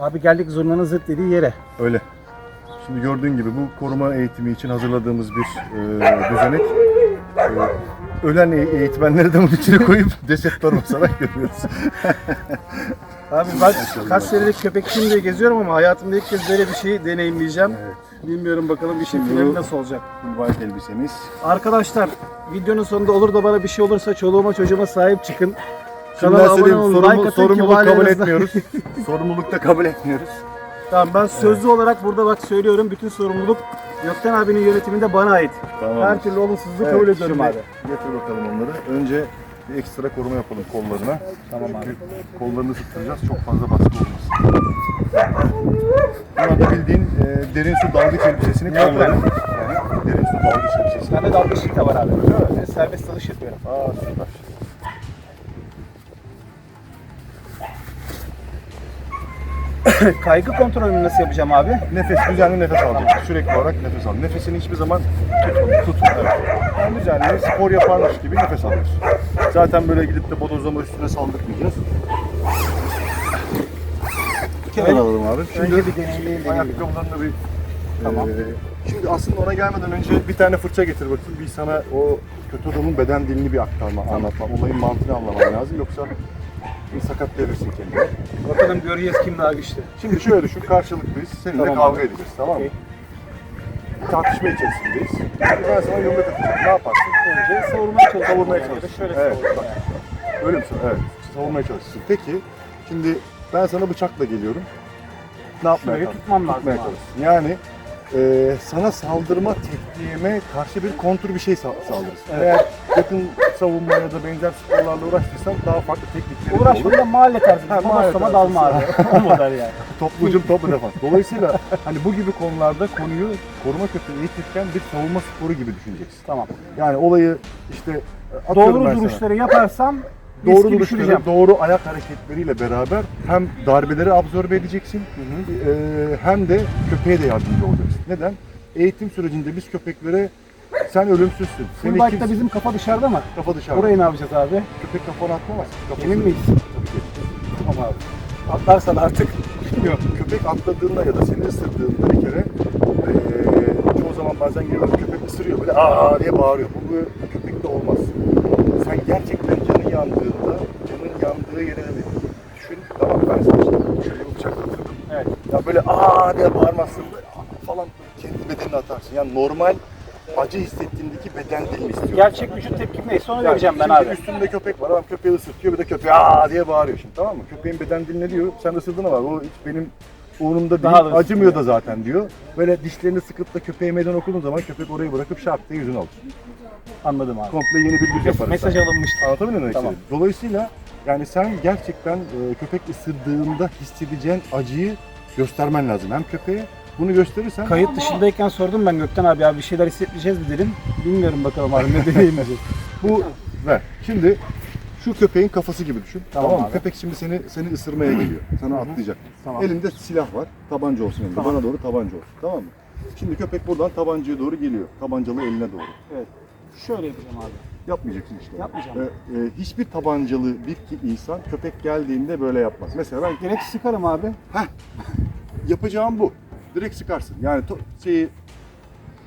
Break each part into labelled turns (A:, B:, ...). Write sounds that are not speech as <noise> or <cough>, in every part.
A: Abi geldik zurnanın zırt dediği yere.
B: Öyle. Şimdi gördüğün gibi bu koruma eğitimi için hazırladığımız bir e, düzenek. E, ölen e- eğitmenleri de bunun içine koyup <laughs> desetler basarak görüyoruz. <laughs>
A: Abi ben kaç senelik köpekçiyim diye geziyorum ama hayatımda ilk kez böyle bir şeyi deneyimleyeceğim. Bilmiyorum bakalım işin
B: Şimdi
A: finali nasıl olacak.
B: White elbisemiz.
A: Arkadaşlar videonun sonunda olur da bana bir şey olursa çoluğuma çocuğuma sahip çıkın. Kanala abone
B: söyleyeyim,
A: olun,
B: sorumlu-
A: like atın
B: kabul
A: mahallelerinizden-
B: etmiyoruz. <laughs> sorumluluk da kabul etmiyoruz.
A: Tamam ben sözlü olarak burada bak söylüyorum bütün sorumluluk Gökten abinin yönetiminde bana ait.
B: Tamam.
A: Her türlü olumsuzluğu kabul ediyorum
B: şimdi
A: abi.
B: Getir bakalım onları. Önce bir ekstra koruma yapalım kollarına.
A: Tamam abi.
B: Çünkü kollarını ısıtacağız çok fazla baskı olmasın. Buna da bildiğin e, derin su dalgıç elbisesini
A: yapayım?
B: Yani derin su dalgıç elbisesi.
A: Bende dalgıçlık da var abi. Ben serbest dalış yapıyorum.
B: Aa süper. <coughs>
A: Kaygı kontrolünü nasıl yapacağım abi?
B: Nefes, düzenli nefes alacaksın. Sürekli olarak nefes al. Nefesini hiçbir zaman tutma. Tut. Evet. Yani düzenli spor yaparmış gibi nefes alıyorsun. Zaten böyle gidip de bodozlama üstüne saldırmayacağız. Kenar alalım abi. Şimdi
A: Önce bir deneyimleyin.
B: ayakkabılarını bir
A: Tamam.
B: Ee, şimdi aslında ona gelmeden önce bir tane fırça getir bakayım. Bir sana o kötü adamın beden dilini bir aktarma, anlatma. Olayın mantığını anlaman lazım. Yoksa bir sakatlayabilirsin kendini.
A: Bakalım göreceğiz kim daha güçlü.
B: Şimdi şöyle düşün, karşılıklıyız. Seninle
A: Tamam
B: kavga edeceğiz, tamam mı?
A: Okey.
B: Tartışma içerisindeyiz. Şimdi ben sana yumruk atacağım. Ne yaparsın?
A: Önce savurmaya çalışıyorum.
B: Savurmaya çalışırsın.
A: Şöyle
B: Evet, bak.
A: yani.
B: Öyle misin? Evet. Savunmaya çalışırsın. Peki, şimdi ben sana bıçakla geliyorum. Ne yapmaya kalk-
A: tutmam lazım
B: tutmaya
A: abi.
B: çalışırsın. Yani e, sana saldırma tekniğime karşı bir kontur bir şey sa- saldırırsın. Eğer yakın savunma ya da benzer sporlarla uğraştıysan daha farklı tekniklerin olur.
A: Uğraşmada mahalle tarzı.
B: Ha,
A: Ha,
B: mahalle
A: Bodoslama
B: tarzı.
A: dalma abi. <laughs> o model yani. <laughs>
B: Toplu hücum, toplu defans. Dolayısıyla hani bu gibi konularda konuyu koruma köpeği eğitirken bir savunma sporu gibi düşüneceksin.
A: Tamam.
B: Yani olayı işte atıyorum ben
A: Doğru
B: sana.
A: duruşları yaparsam
B: doğru duruşları, doğru ayak hareketleriyle beraber hem darbeleri absorbe edeceksin e, hem de köpeğe de yardımcı olacaksın. Neden? Eğitim sürecinde biz köpeklere sen ölümsüzsün. Seni
A: Fullback'ta
B: kimse
A: bizim kafa dışarıda mı?
B: kafa dışarıda.
A: Orayı ne yapacağız abi?
B: köpek kafana atmamaz. Kafası-
A: Emin miyiz?
B: Tabii ki.
A: Tamam abi. Atlarsan artık. <laughs>
B: Yok, köpek atladığında ya da seni ısırdığında bir kere eee çoğu zaman bazen geliyor köpek ısırıyor böyle aa diye bağırıyor. Bu böyle köpekte olmaz. Sen gerçekten canın yandığında, canın yandığı yere de düşün. Tamam ben işte şöyle bıçakla ısırdım.
A: Evet.
B: Ya böyle aa diye bağırmazsın falan kendi bedenini atarsın. Yani normal acı hissettiğindeki beden dilini istiyorum.
A: Gerçek vücut tepkim neyse onu vereceğim ben abi.
B: Üstünde köpek var. Adam köpeği ısırtıyor. Bir de köpeği aa diye bağırıyor şimdi tamam mı? Köpeğin beden dili ne diyor? Sen ısırdığına var. O hiç benim umurumda değil.
A: Daha da
B: Acımıyor da zaten diyor. Böyle dişlerini sıkıp da köpeğe meydan okuduğun zaman köpek orayı bırakıp şart diye yüzünü alır.
A: Anladım abi.
B: Komple yeni bir güç yaparız.
A: Mesaj
B: sana.
A: alınmıştı.
B: Anlatabildim mi demek
A: Tamam.
B: Dolayısıyla yani sen gerçekten e, köpek ısırdığında hissedeceğin acıyı göstermen lazım. Hem köpeğe bunu gösterirsen
A: Kayıt dışındayken sordum ben Gökten abi abi bir şeyler hissetmeyeceğiz mi dedim. Bilmiyorum bakalım abi ne deneyimleyeceğiz. <laughs>
B: Bu ver. Şimdi şu köpeğin kafası gibi düşün.
A: Tamam
B: Tamam, mı?
A: abi.
B: Köpek şimdi seni seni ısırmaya geliyor. Sana atlayacak.
A: Tamam.
B: Elinde silah var. Tabanca olsun elinde.
A: Tamam.
B: Bana doğru tabanca olsun. Tamam mı? Şimdi köpek buradan tabancaya doğru geliyor. Tabancalı eline doğru.
A: Evet. Şöyle yapacağım abi.
B: Yapmayacaksın işte.
A: Yapmayacağım.
B: Ee, e, hiçbir tabancalı bir insan köpek geldiğinde böyle yapmaz. Mesela ben
A: Direkt sıkarım abi.
B: yapacağım bu. Direkt sıkarsın. Yani to- şeyi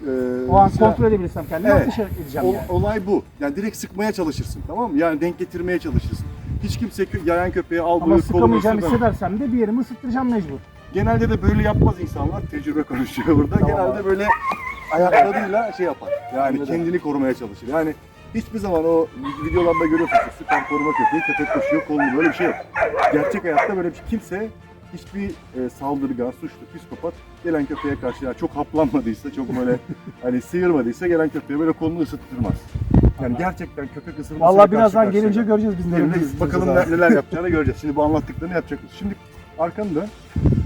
B: e,
A: O an
B: silah-
A: kontrol edebilirsem kendimi
B: Evet.
A: ateş edeceğim
B: Ol-
A: yani.
B: Olay bu. Yani direkt sıkmaya çalışırsın tamam mı? Yani denk getirmeye çalışırsın. Hiç kimse kö- yayan köpeği al
A: Ama
B: böyle kolunu
A: sıkamayacağımı hissedersem de bir yerimi ısıttıracağım mecbur.
B: Genelde de böyle yapmaz insanlar. Tecrübe konuşuyor burada.
A: Tamam
B: Genelde
A: abi.
B: böyle ayaklarıyla şey yapar. Yani
A: Anladım.
B: kendini korumaya çalışır. Yani hiçbir zaman o videolarda görüyorsunuz süper koruma köpeği, köpek koşuyor, kolunu böyle bir şey yok. Gerçek hayatta böyle bir şey. Kimse hiçbir e, saldırgan, suçlu, psikopat gelen köpeğe karşı yani çok haplanmadıysa, çok böyle <laughs> hani sıyırmadıysa gelen köpeğe böyle kolunu ısıttırmaz. Yani gerçekten köpek ısırmasına
A: Vallahi birazdan gelince göreceğiz biz neredeyiz.
B: bakalım neler <laughs> yapacağını göreceğiz. Şimdi bu anlattıklarını yapacak? Şimdi arkanı dön.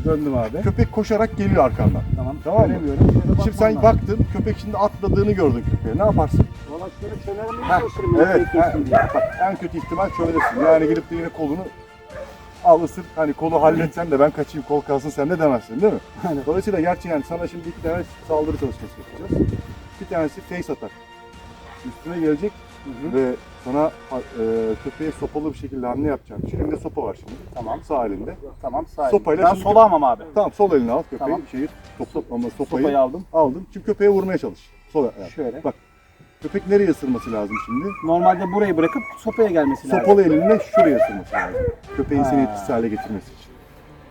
A: Döndüm abi.
B: Köpek koşarak geliyor arkandan.
A: Tamam.
B: Tamam mı? Şimdi sen baktın, köpek şimdi atladığını gördün köpeğe. Ne yaparsın?
A: Valla şöyle çevirmeye
B: Heh,
A: çalışırım.
B: evet, ha, bak en kötü ihtimal çömelirsin. Yani gelip de yine kolunu al ısır. Hani kolu halletsen de ben kaçayım, kol kalsın sen de demezsin değil mi?
A: Aynen.
B: Dolayısıyla gerçi yani sana şimdi iki tane saldırı çalışması yapacağız. Bir tanesi face atar. Üstüne gelecek ve sana e, köpeğe sopalı bir şekilde hamle yapacağım. Şimdi elinde sopa var şimdi.
A: Tamam.
B: Sağ elinde.
A: Tamam sağ
B: Sopayla
A: Ben
B: şimdi-
A: sola amam abi.
B: Tamam sol elini al köpeği.
A: Tamam.
B: Şeyi topla ama sopayı,
A: Sopayı aldım.
B: aldın. Şimdi köpeğe vurmaya çalış. Sol ayak.
A: Şöyle.
B: Bak. Köpek nereye ısırması lazım şimdi?
A: Normalde burayı bırakıp sopaya gelmesi lazım.
B: Sopalı elinle şuraya ısırması lazım. Köpeğin seni
A: Ha.
B: etkisiz hale getirmesi için.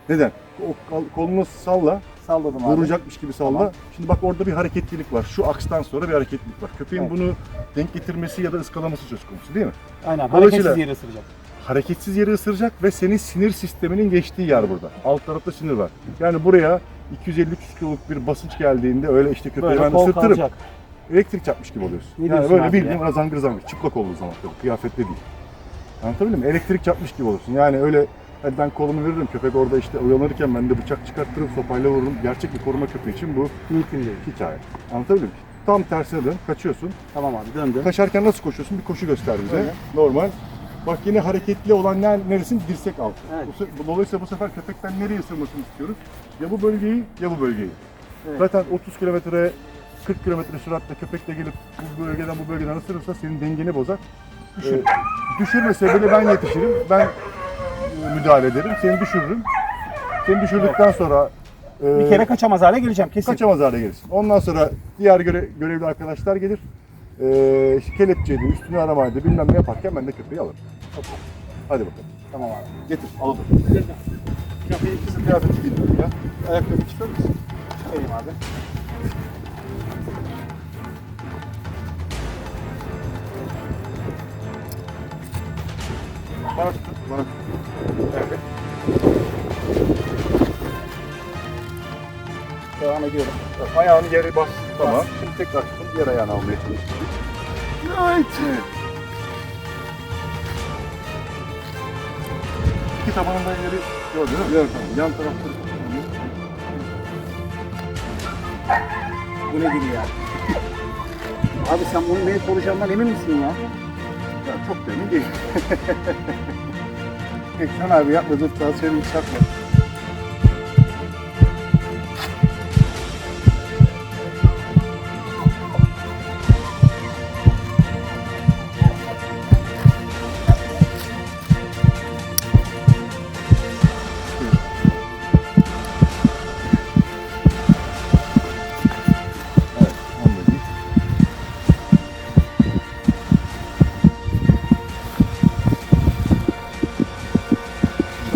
B: Neden? O kol- kolunu salla,
A: Salladım abi.
B: vuracakmış gibi salla.
A: Tamam.
B: Şimdi bak orada bir hareketlilik var. Şu akstan sonra bir hareketlilik var. Köpeğin
A: Evet.
B: bunu denk getirmesi ya da ıskalaması söz konusu değil mi?
A: Aynen. Hareketsiz yere ısıracak.
B: hareketsiz yeri ısıracak ve senin sinir sisteminin geçtiği yer burada. Alt tarafta sinir var. Yani buraya 250-300 kiloluk bir basınç geldiğinde öyle işte köpeği
A: Böyle
B: ben ısırtırım.
A: kalacak.
B: Elektrik çarpmış gibi oluyorsun.
A: Ne
B: yani böyle bildiğin
A: ya?
B: zangır zangır çıplak olduğu zaman tabii kıyafette değil. Anlatabildim mi? Elektrik çarpmış gibi olursun. Yani öyle ben kolumu veririm köpek orada işte uyanırken ben de bıçak çıkarttırıp sopayla vururum. Gerçek bir koruma köpeği için bu
A: Mümkün değil.
B: hikaye. Anlatabildim mi? Tam tersine dön, kaçıyorsun.
A: Tamam abi döndüm.
B: Kaçarken nasıl koşuyorsun? Bir koşu göster bize.
A: Öyle.
B: Normal. Bak yine hareketli olan ner, neresin? Dirsek altı.
A: Evet.
B: Bu dolayısıyla bu sefer köpekten nereye ısırmasını istiyoruz? Ya bu bölgeyi ya bu bölgeyi.
A: Evet.
B: Zaten 30 kilometre 40 kilometre süratle köpekle gelip bu bölgeden bu bölgeden ısırırsa senin dengeni bozar. Düşür. düşürmese bile ben yetişirim. Ben müdahale ederim. Seni düşürürüm. Seni düşürdükten sonra e,
A: Bir kere kaçamaz hale geleceğim kesin.
B: kaçamaz hale gelirsin. Ondan sonra diğer göre, görevli arkadaşlar gelir. Ee, işte kelepçeydi, üstünü aramaydı, bilmem ne yaparken ben de köpeği alırım. Hadi bakalım.
A: Tamam abi.
B: Getir, alalım. Köpeği kızın kıyafeti giyiyor ya. Ayaklarını çıkar mısın?
A: Vereyim abi.
B: Bana tutun, bana tutun.
A: Ediyorum.
B: Ayağını yere bas. Tamam. Şimdi tekrar tutun, diğer ayağını almaya çalışın. Evet. İki tabanından yeri gördün mi? Gördüm. Yan tarafta.
A: Bu nedir ya? abi sen bunun benim konuşacağımdan emin misin ya?
B: Ya çok da emin değilim. <laughs>
A: Ekran abi yapma dur tansiyonum çarpma.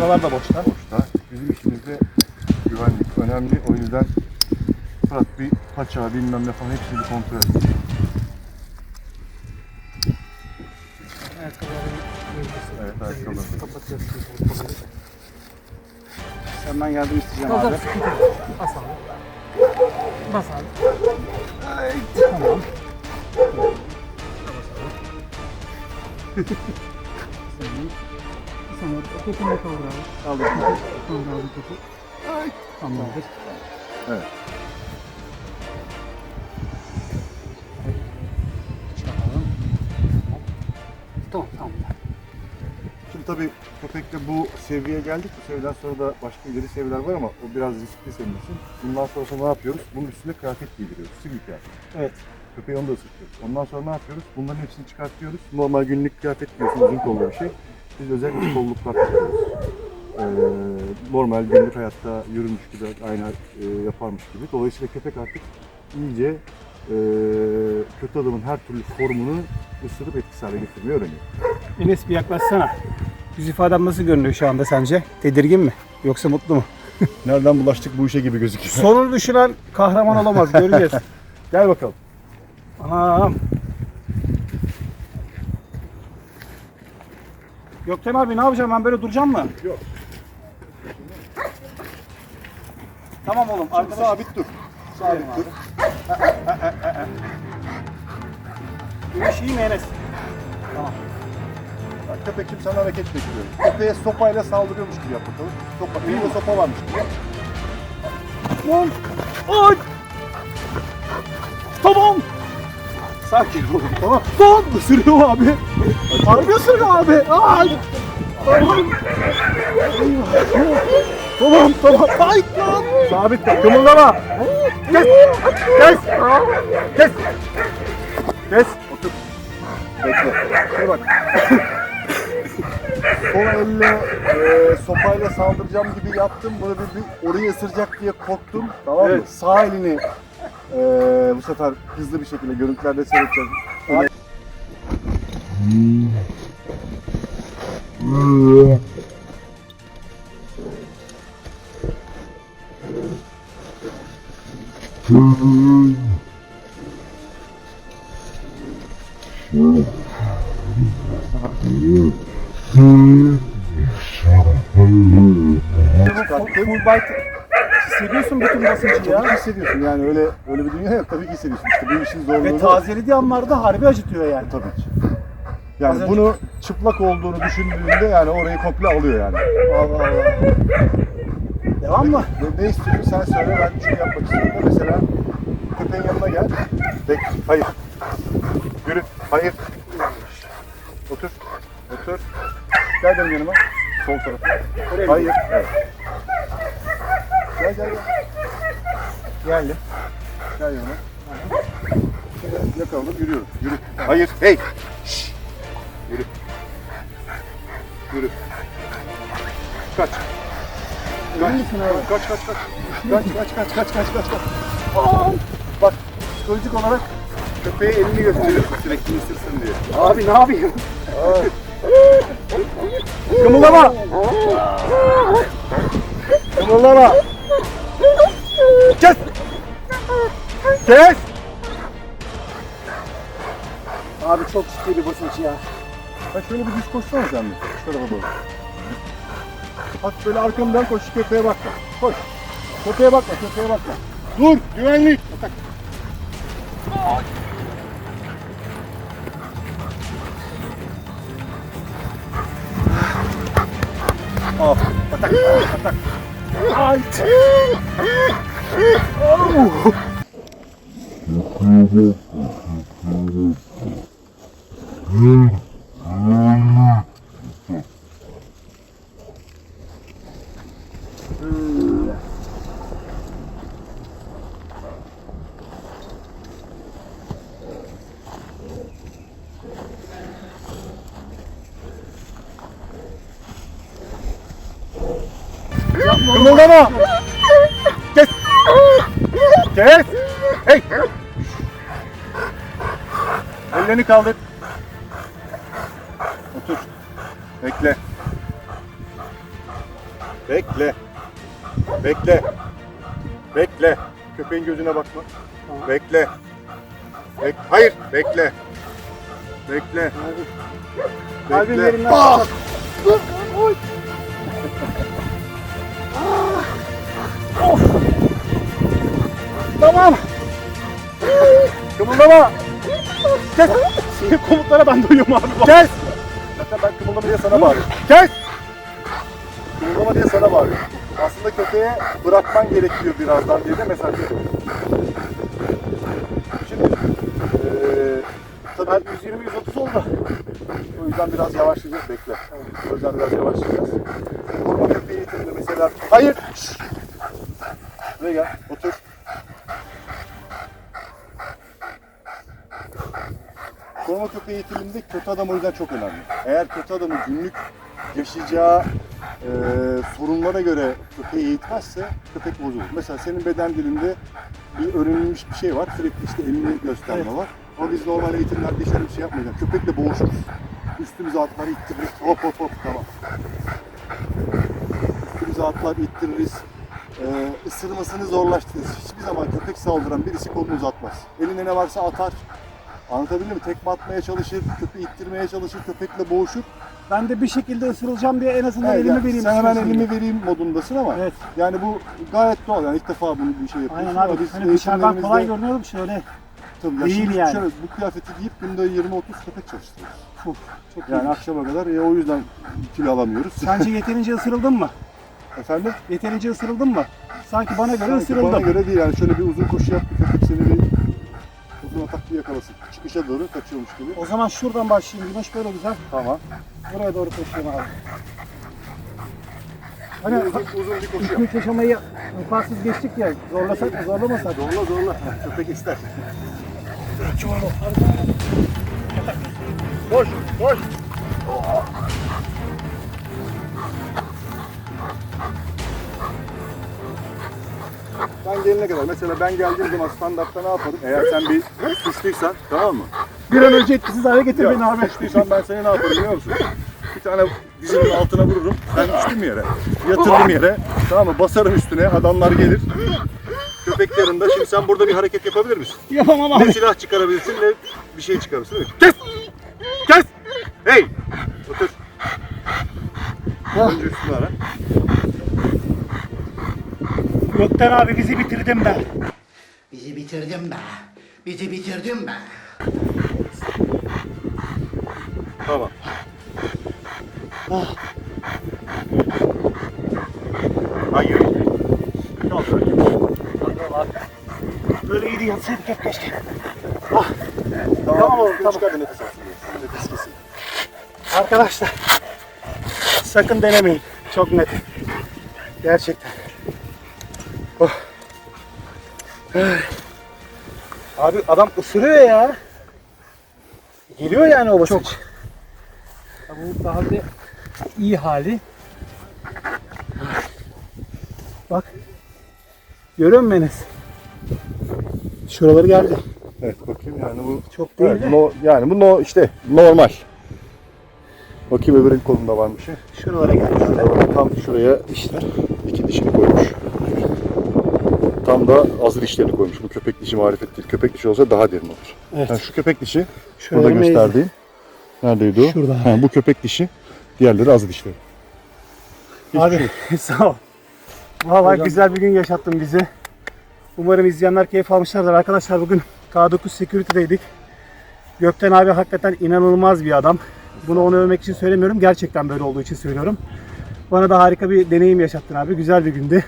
A: Şuralar da boşta.
B: Boşta. Bizim işimizde güvenlik önemli. O yüzden Fırat bir paça bilmem ne falan hepsini bir kontrol et. Evet, ayakkabılarını.
A: Kapatıyorsun. Senden yardım isteyeceğim abi.
C: Bas abi. Bas abi.
A: Tamam. <laughs>
C: Sonra topunu kaldır abi.
A: Aldım.
C: Kaldır abi topu.
A: Tamamdır.
B: Evet.
A: Çıkartalım. Tamam tamam.
B: Şimdi tabii köpekte bu seviyeye geldik. Bu seviyeden sonra da başka ileri seviyeler var ama o biraz riskli senin için. Bundan sonra ne yapıyoruz? Bunun üstüne kıyafet giydiriyoruz. Sivil kıyafet.
A: Evet.
B: Köpeği onu da ısıtıyoruz. Ondan sonra ne yapıyoruz? Bunların hepsini çıkartıyoruz. Normal günlük kıyafet giyiyorsun, uzun kollu bir şey. Biz özel iç kolluklar takıyoruz. Ee, normal günlük hayatta yürümüş gibi, aynı e, yaparmış gibi. Dolayısıyla köpek artık iyice e, kötü adamın her türlü formunu ısırıp etkisiz hale getirmeyi öğreniyor.
A: Enes bir yaklaşsana. Yüz ifadem nasıl görünüyor şu anda sence? Tedirgin mi? Yoksa mutlu mu? <laughs>
B: Nereden bulaştık bu işe gibi gözüküyor.
A: Sonunu düşünen kahraman olamaz. Göreceğiz. <laughs>
B: Gel bakalım.
A: Anam. Gökten abi ne yapacağım ben böyle duracağım mı?
B: Yok.
A: Tamam oğlum. Arkadaş
B: Sabit dur. Sabit dur.
A: Yürüyüş iyi mi Enes? Tamam.
B: Bak, köpek şimdi sana hareket bekliyor. Köpeğe sopayla saldırıyormuş gibi yap bakalım. Sopa, elinde sopa varmış gibi.
A: Lan! Ay! Tamam! Sakin ol. Tamam. Tamam. Isırıyor abi. Harbi ısırıyor abi. Ay! Tamam. Tamam tamam. Ay lan!
B: Sabit dur. Kımıldama. Kes. Kes. Kes. Kes. Otur. Bekle. Şimdi bak. Sol elle e, sopayla saldıracağım gibi yaptım. Bunu bir, bir orayı ısıracak diye korktum. Tamam mı?
A: Evet.
B: Sağ elini e, bu sefer hızlı bir şekilde görüntülerde seyredeceğiz.
A: Full, full bite hissediyorsun bütün basıncı ya.
B: Çok hissediyorsun yani öyle öyle bir dünya yok tabii ki hissediyorsun işte bu işin zorluğunu.
A: Ve tazelediği anlarda harbi acıtıyor yani.
B: Tabii ki. Yani
A: Az
B: bunu çıplak olduğunu düşündüğünde yani orayı komple alıyor yani.
A: Allah Allah. Devam mı?
B: Ne, ne istiyorsun sen söyle ben şunu yapmak istiyorum. Mesela köpeğin yanına gel. Bek, hayır. Yürü. Hayır. Otur. Otur. Gel benim yanıma. Sol tarafa. Hayır. Evet. Gel gel gel.
A: Geldim.
B: Gel. Şöyle yakaladım yürüyorum. Yürü. Hayır. Hey. Şşş. Yürü. Yürü. Kaç. Kaç. Kaç kaç kaç. Kaç kaç kaç kaç kaç kaç kaç. Bak psikolojik olarak köpeğe elini gösteriyorsun sürekli ısırsın diye.
A: Abi ne yapayım? Kımıldama.
B: Kımıldama. Kes. Kes.
A: Abi çok ciddi bir basınç ya.
B: Bak şöyle bir düz koşsana sen bir. Şu tarafa doğru. Hafif böyle arkamdan koş köpeğe bakma. Koş. Köpeğe bakma, köpeğe bakma. Dur, güvenlik. Atak. Al. Atak. Atak. Ay. Kımıldama. Kes. Ellerini kaldır. Otur. Bekle. Bekle. Bekle. Bekle. Köpeğin gözüne bakma. Bekle. Bek Hayır, bekle. Bekle.
A: Kalbim
B: Bekle.
A: yerinden
B: Ah!
A: Tamam.
B: Kımıldama.
A: Kes. Komutlara ben duyuyorum abi. Bak.
B: Kes! Zaten ben kımıldama diye sana bağırıyorum. Kes! Kımıldama diye sana bağırıyorum. Aslında köpeğe bırakman gerekiyor birazdan diye de mesaj veriyorum. Şimdi eee tabii
A: 120-130 oldu.
B: o yüzden biraz yavaşlayacağız bekle. O yüzden biraz yavaşlayacağız. Koruma köpeği eğitiminde mesela... Hayır! Şşş! Buraya gel, otur. Koruma köpeği eğitiminde kötü adam o yüzden çok önemli. Eğer kötü adamı günlük yaşayacağı e, sorunlara göre köpeği eğitmezse köpek bozulur. Mesela senin beden dilinde bir öğrenilmiş bir şey var. Sürekli işte elini gösterme var. Ama biz normal eğitimlerde hiç öyle bir şey yapmayacağız. Köpekle boğuşuruz. Üstümüze atlar, ittiririz. Hop hop hop tamam. Üstümüze atlar, ittiririz. Ee, ısırmasını zorlaştırırız. Hiçbir zaman köpek saldıran birisi kolunu uzatmaz. Eline ne varsa atar. Anlatabildim mi? Tekme atmaya çalışır, köpeği ittirmeye çalışır, köpekle boğuşur.
A: Ben de bir şekilde ısırılacağım diye en azından
B: Evet,
A: elimi
B: yani
A: vereyim.
B: Sen hemen
A: istiyorsun.
B: elimi vereyim modundasın ama
A: Evet.
B: yani bu gayet doğal. Yani ilk defa bunu bir şey yapıyorsun.
A: Aynen abi.
B: Ama biz
A: Hani dışarıdan kolay
B: eğitimlerimizde-
A: görünüyordu şöyle.
B: Tabii ya
A: değil
B: şimdi
A: yani.
B: Şöyle, bu kıyafeti giyip günde 20-30 köpek çalıştırıyoruz.
A: Çok
B: Yani
A: iyi.
B: akşama kadar ya o yüzden kilo alamıyoruz. <laughs>
A: Sence yeterince ısırıldın mı?
B: Efendim?
A: Yeterince ısırıldın mı? Sanki bana göre
B: Sanki
A: ısırıldım.
B: Bana göre değil yani şöyle bir uzun koşu yap bir köpek seni bir bir yakalasın. Çıkışa doğru kaçıyormuş gibi.
A: O zaman şuradan başlayayım. Güneş böyle güzel.
B: Tamam.
A: Buraya doğru koşuyorum abi.
B: Hani uzun, uzun bir koşu yap.
A: ilk aşamayı vefasız geçtik ya. Zorlasak mı zorlamasak mı?
B: Zorla zorla. <laughs> Köpek ister. Koş, koş. Ben gelene kadar mesela ben geldiğim zaman standartta ne yaparım? Eğer sen bir suçluysan tamam mı?
A: Bir an önce etkisiz hale getir beni abi.
B: Suçluysan ben seni ne yaparım biliyor musun? Bir tane dizinin altına vururum. Ben düştüm yere. Yatırdım yere. Tamam mı? Basarım üstüne. Adamlar gelir. Köpek yanında. Şimdi sen burada bir hareket yapabilir misin?
A: Yapamam
B: Ne
A: abi.
B: silah çıkarabilirsin ne bir şey çıkarırsın değil mi? Kes! Kes! Hey! Otur. Önce üstüne ara.
A: Gökten abi bizi bitirdin be.
D: Bizi bitirdin be. Bizi bitirdin be.
B: Tamam. Hayır. Kalk bakayım.
A: Böyle iyiydi yatsaydık hep keşke.
B: Tamam,
A: Tamam oğlum,
B: tamam.
A: tamam.
B: Çıkar da nefes alsın. diye. Nefes kesin.
A: Arkadaşlar sakın denemeyin. Çok net. Gerçekten. Oh. Abi adam ısırıyor ya. Geliyor yani o basınç.
C: Ya bu daha bir iyi hali.
A: Bak. Görüyor musun Enes? Şuraları geldi.
B: Evet bakayım yani bu
A: Çok değil
B: evet,
A: de.
B: no, yani bu no, işte normal. Bakayım öbürün kolunda var bir şey.
A: Şuralara geldi.
B: Tam şuraya dişler iki dişini koymuş. Tam da azı dişlerini koymuş. Bu köpek dişi marifet değil. Köpek dişi olsa daha derin olur.
A: Evet.
B: Yani şu köpek dişi
A: Şuraları
B: burada
A: meyze.
B: gösterdiğim. Neredeydi o?
A: Şurada.
B: Ha, bu köpek dişi. Diğerleri azı dişleri. Hiçbir
A: Abi
B: şey yok. <laughs>
A: sağ ol. Valla güzel bir gün yaşattın bizi. Umarım izleyenler keyif almışlardır. Arkadaşlar bugün K9 Security'deydik. Gökten abi hakikaten inanılmaz bir adam. Bunu onu övmek için söylemiyorum. Gerçekten böyle olduğu için söylüyorum. Bana da harika bir deneyim yaşattın abi. Güzel bir gündü.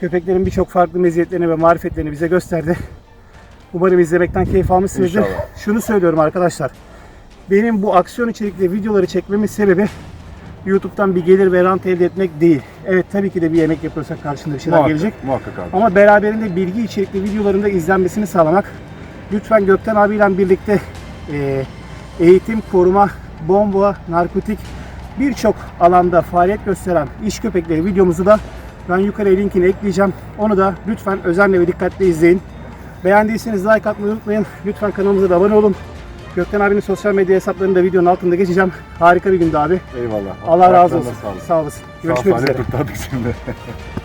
A: Köpeklerin birçok farklı meziyetlerini ve marifetlerini bize gösterdi. Umarım izlemekten keyif almışsınızdır.
B: İnşallah.
A: Şunu söylüyorum arkadaşlar. Benim bu aksiyon içerikli videoları çekmemin sebebi YouTube'dan bir gelir ve rant elde etmek değil. Evet tabii ki de bir yemek yapıyorsak karşında bir şeyler
B: Muhakkak,
A: gelecek.
B: muhakkak abi.
A: Ama beraberinde bilgi içerikli videoların da izlenmesini sağlamak. Lütfen Gökten abiyle birlikte e, eğitim, koruma, bomba, narkotik birçok alanda faaliyet gösteren iş köpekleri videomuzu da ben yukarıya linkini ekleyeceğim. Onu da lütfen özenle ve dikkatle izleyin. Beğendiyseniz like atmayı unutmayın. Lütfen kanalımıza da abone olun. Gökten abinin sosyal medya hesaplarını da videonun altında geçeceğim. Harika bir gündü abi.
B: Eyvallah.
A: Allah razı olsun. Sağ olasın.
B: Sağ ol,
A: Görüşmek üzere.
B: seni de. <laughs>